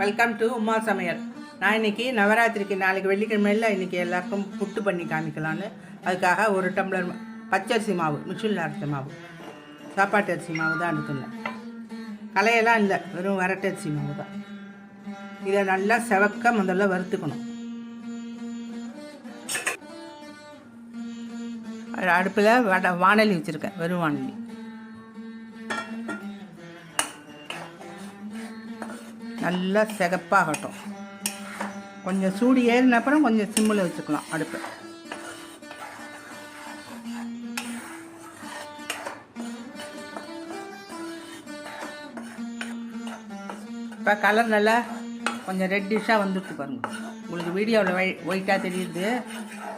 Welcome to Uma சமையல் நான் இன்னைக்கு நவராத்திரிக்கு நாளைக்கு வெள்ளிக்கிழமையில் இன்றைக்கி எல்லாருக்கும் புட்டு பண்ணி காமிக்கலான்னு அதுக்காக ஒரு டம்ளர் பச்சரிசி மாவு மிஷினில் அரைச்ச மாவு. சாப்பாட்டு அரிசி மாவு தான் எடுத்துருந்தேன் கலையெல்லாம் இல்லை வெறும் வரட்டரிசி மாவு தான். இதை நல்லா செவக்க முதல்ல வறுத்துக்கணும். அடுப்பில் வட வானலி வச்சுருக்கேன் வெறும் வானலி. நல்லா சிகப்பாகட்டும். கொஞ்சம் சூடு ஏறின அப்புறம் கொஞ்சம் சிம்மில் வச்சுக்கலாம் அடுப்பு. இப்போ கலர் நல்லா கொஞ்சம் ரெட்டிஷாக வந்துட்டு பாருங்க. உங்களுக்கு வீடியோவில் ஒய் ஒயிட்டாக தெரியுது.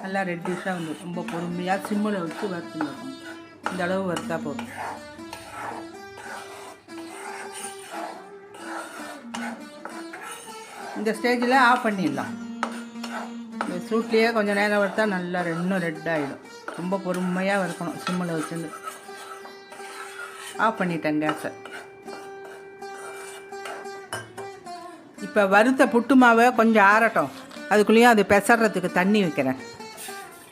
நல்லா ரெட்டிஷாக வந்து ரொம்ப பொறுமையாக சிம்மில் வச்சு வறுத்துங்க. இந்த அளவு வறுத்தா போதும். இந்த ஸ்டேஜில் ஆஃப் பண்ணிடலாம். இந்த சூட்லேயே கொஞ்சம் நேரம் வறுத்தா நல்லா இன்னும் ரெட் ஆகிடும் ரொம்ப பொறுமையாக வறுக்கணும் சிம்மில் வச்சுருந்து. ஆஃப் பண்ணிட்டேன் கேஸை இப்போ வறுத்த புட்டு மாவை கொஞ்சம் ஆறட்டும். அதுக்குள்ளேயும் அது பெசறதுக்கு தண்ணி வைக்கிறேன்.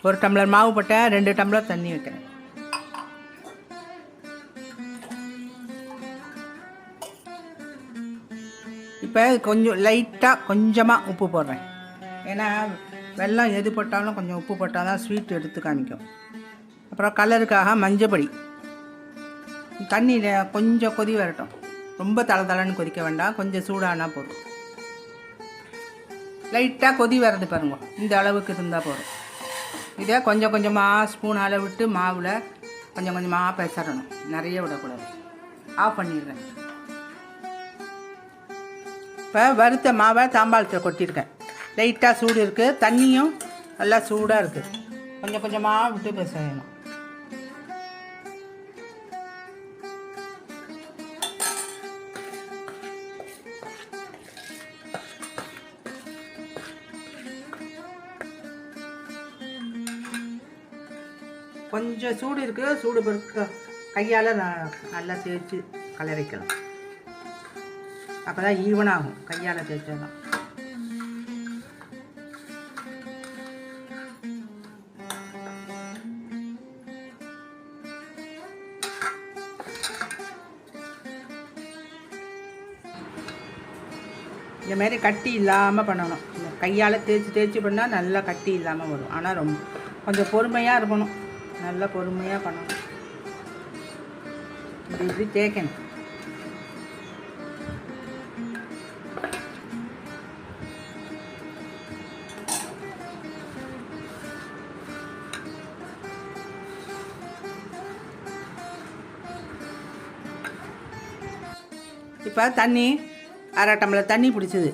ஒரு டம்ளர் மாவு போட்டேன் ரெண்டு டம்ளர் தண்ணி வைக்கிறேன். இப்போ கொஞ்சம் லைட்டாக கொஞ்சமாக உப்பு போடுறேன். ஏன்னா வெள்ளம் எது போட்டாலும் கொஞ்சம் உப்பு போட்டால் தான் ஸ்வீட் எடுத்து காமிக்கும். அப்புறம் கலருக்காக மஞ்சப்பொடி. தண்ணியில் கொஞ்சம் கொதி வரட்டும். ரொம்ப தள தளன்னு கொதிக்க வேண்டாம். கொஞ்சம் சூடானா போதும். லைட்டாக கொதி வர்றது பாருங்க. இந்த அளவுக்கு இருந்தால் போதும். இதை கொஞ்சம் கொஞ்சமாக ஸ்பூனால் விட்டு மாவில் கொஞ்சம் கொஞ்சமாக பெசறணும். நிறைய விடக்கூடாது. ஆஃப் பண்ணிடுறேன். இப்போ வறுத்த மாவை தாம்பாளத்தில் கொட்டியிருக்கேன் லைட்டாக சூடு இருக்குது தண்ணியும் நல்லா சூடாக இருக்குது கொஞ்சம் கொஞ்சமாக விட்டு பிசையணும் கொஞ்சம் சூடு இருக்குது சூடு பிறக்க கையால் நான் நல்லா தேய்ச்சி கலரிக்கலாம் அப்போ தான் ஈவனாகும் கையால் தேய்ச்சது தான் இந்த மாதிரி கட்டி இல்லாமல் பண்ணணும். கையால் தேய்ச்சி தேய்ச்சி பண்ணால் நல்லா கட்டி இல்லாமல் வரும். ஆனால் ரொம்ப கொஞ்சம் பொறுமையாக இருக்கணும். நல்லா பொறுமையாக பண்ணணும். இப்படி இப்படி தேய்க்கணும். இப்போ தண்ணி அரை டம்ளர் தண்ணி பிடிச்சிது.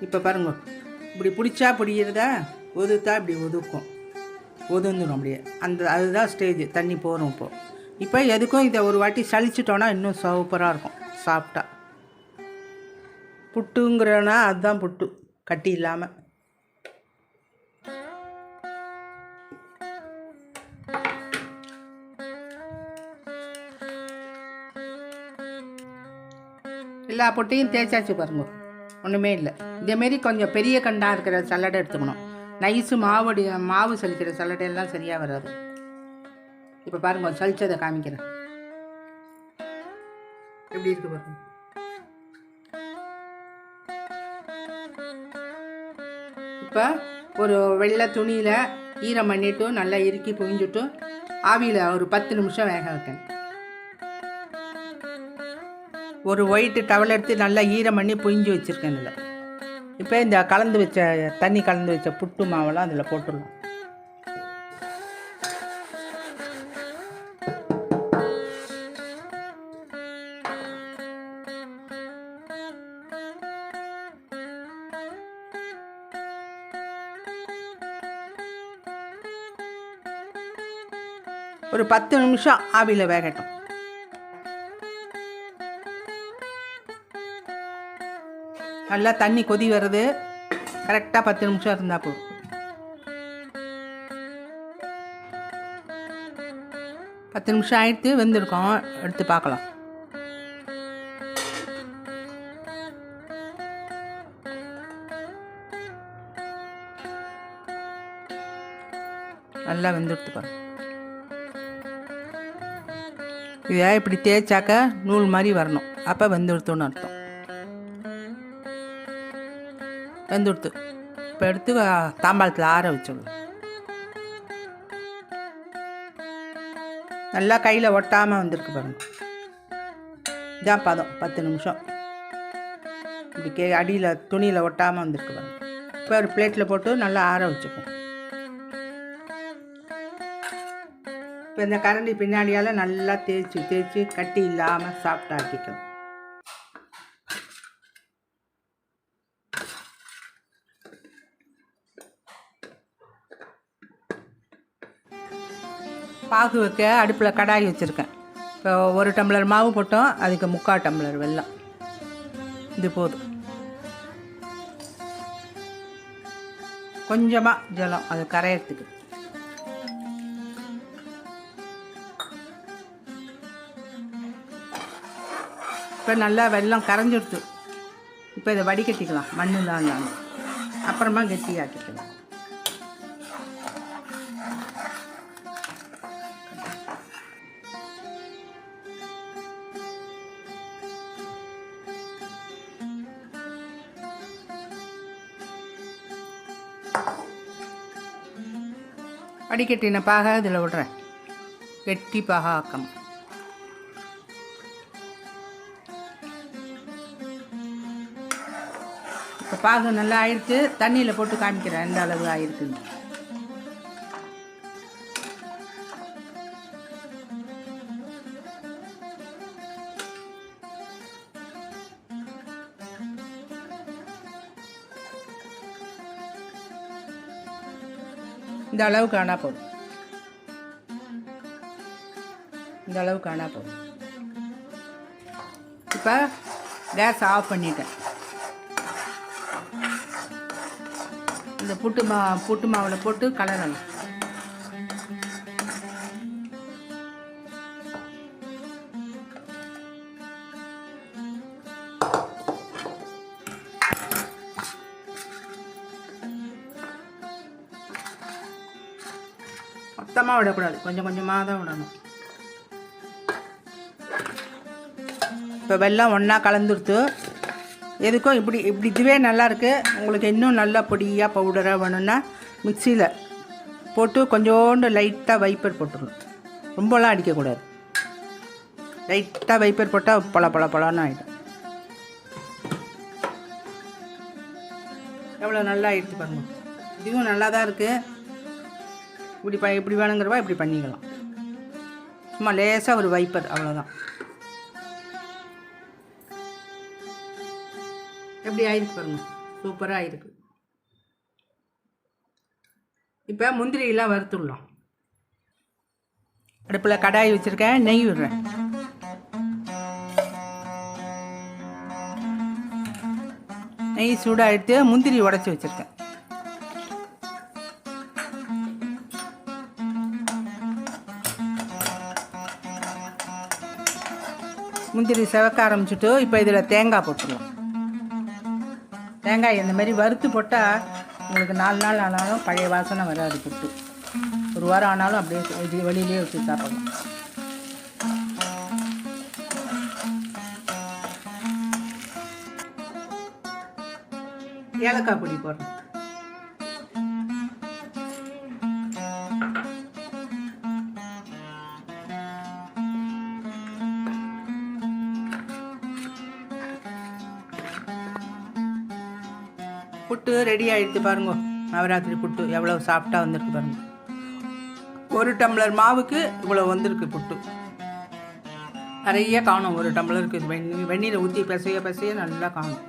இப்போ பாருங்க இப்படி பிடிச்சா பிடிக்கிறதா? ஒதுத்தா இப்படி ஒதுக்கும். ஒதுந்துடும் அப்படியே. அந்த அதுதான் ஸ்டேஜ் தண்ணி போகிறோம் இப்போது இப்போ எதுக்கும் இதை ஒரு வாட்டி சலிச்சிட்டோன்னா இன்னும் சூப்பராக இருக்கும். சாப்பிட்டா. புட்டுங்கிறனா அதுதான் புட்டு. கட்டி இல்லாமல் எல்லா பொட்டையும் தேய்ச்சாச்சு பாருங்க. ஒன்றுமே இல்லை. இதேமாரி கொஞ்சம் பெரிய கண்டாக இருக்கிற சல்லடை எடுத்துக்கணும். நைஸு மாவடி மாவு சலிக்கிற சல்லடையெல்லாம் சரியாக வராது. இப்போ பாருங்க சலிச்சதை காமிக்கிறேன். எப்படி இருக்கு பாருங்க. இப்போ ஒரு வெள்ளை துணியில் ஈரம் பண்ணிட்டு நல்லா இறுக்கி புழிஞ்சுட்டு ஆவியில் ஒரு பத்து நிமிஷம் வேக வைக்கணும். ஒரு ஒயிட்டு டவல் எடுத்து நல்லா ஈரம் பண்ணி புழிஞ்சு வச்சுருக்கேன் இதில். இப்போ இந்த கலந்து வச்ச தண்ணி கலந்து வச்ச புட்டு மாவெல்லாம் அதில் போட்டுடலாம். ஒரு பத்து நிமிஷம் ஆவியில் வேகட்டும். நல்லா தண்ணி கொதி வருது. கரெக்டாக பத்து நிமிஷம் இருந்தால் போதும். பத்து நிமிஷம் ஆயிடுத்து வெந்திருக்கோம். எடுத்து பார்க்கலாம். நல்லா வெந்துடுத்து பாருங்க. இதை இப்படி தேய்ச்சாக்க நூல் மாதிரி வரணும். அப்போ வெந்துடுத்துன்னு அர்த்தம். வெந்துடுத்து இப்போ எடுத்து தாம்பாளத்தில் ஆற வச்சிடணும் நல்லா கையில் ஒட்டாமல் வந்திருக்கு பாருங்க இதான் பதம் பத்து நிமிஷம் இப்படி கே அடியில் துணியில் ஒட்டாமல் வந்திருக்கு பாருங்க இப்போ ஒரு பிளேட்டில் போட்டு நல்லா ஆற வச்சுப்போம் இப்போ இந்த கரண்டி பின்னாடியால் நல்லா தேய்ச்சி தேய்ச்சி கட்டி இல்லாமல் சாஃப்டாக ஆக்கிக்கணும் பாகு வைக்க அடுப்பில் கடாய் வச்சுருக்கேன். இப்போ ஒரு டம்ளர் மாவு போட்டோம் அதுக்கு முக்கால் டம்ளர் வெல்லம். இது போதும். கொஞ்சமாக ஜலம் அது கரையிறதுக்கு. இப்போ நல்லா வெல்லம் கரைஞ்சிடுது இப்போ இதை வடிகட்டிக்கலாம் மண்ணு தான் அப்புறமா கெட்டியாக்கிக்கலாம். வடிகட்டின பாக இதில் விடுறேன். கெட்டி பாகா இப்போ பாகு நல்லா ஆயிடுச்சு தண்ணியில் போட்டு காமிக்கிறேன் எந்த அளவு ஆயிருக்குன்னு. இந்த அளவு காணா போதும். இந்த அளவு காணா போதும். இப்போ கேஸ் ஆஃப் பண்ணிட்டேன். இந்த புட்டு மா புட்டு மாவில் போட்டு கலரலாம் மொத்தமாக விடக்கூடாது. கொஞ்சம் கொஞ்சமாக தான் விடணும். இப்போ வெள்ளம் ஒன்றா கலந்துடுத்து எதுக்கும் இப்படி இப்படி இதுவே நல்லாயிருக்கு உங்களுக்கு இன்னும் நல்லா பொடியாக பவுடராக வேணும்னா மிக்சியில் போட்டு கொஞ்சோண்டு லைட்டாக வைப்பர் போட்டுடணும் ரொம்பலாம் அடிக்கக்கூடாது. லைட்டாக வைப்பர் போட்டால் பல பல பழம்னு ஆகிடும் எவ்வளோ நல்லா ஆகிடுச்சு பாருங்க. இதுவும் நல்லா தான் இருக்குது இப்படி ப இப்படி வேணுங்கிறவா இப்படி பண்ணிக்கலாம். சும்மா லேசாக ஒரு வைப்பர் அவ்வளோதான் எப்படி ஆயிருக்கு பாருங்க. சூப்பராக ஆயிருக்கு. இப்போ முந்திரியெல்லாம் வறுத்துடலாம். அடுப்பில் கடாய் வச்சுருக்கேன் நெய் விடுறேன். நெய் சூடாக எடுத்து முந்திரி உடச்சி வச்சுருக்கேன். முந்திரி செவக்க ஆரம்பிச்சுட்டு இப்போ இதில் தேங்காய் போட்டுடலாம் தேங்காய் இந்த மாதிரி வறுத்து போட்டால் உங்களுக்கு நாலு நாள் ஆனாலும் பழைய வாசனை வராது புட்டு. ஒரு வாரம் ஆனாலும் அப்படியே இது வெளியிலேயே வச்சு சாப்பிடலாம். ஏலக்காய் பொடி போடுறேன் புட்டு ரெடி ஆயிடுச்சு பாருங்க. நவராத்திரி புட்டு எவ்வளோ சாஃப்டாக வந்திருக்கு பாருங்க. ஒரு டம்ளர் மாவுக்கு இவ்வளோ வந்திருக்கு புட்டு. நிறைய காணும். ஒரு டம்ளருக்கு வெந்நீர் வெந்நீரை ஊற்றி பிசைய பிசைய நல்லா காணும்.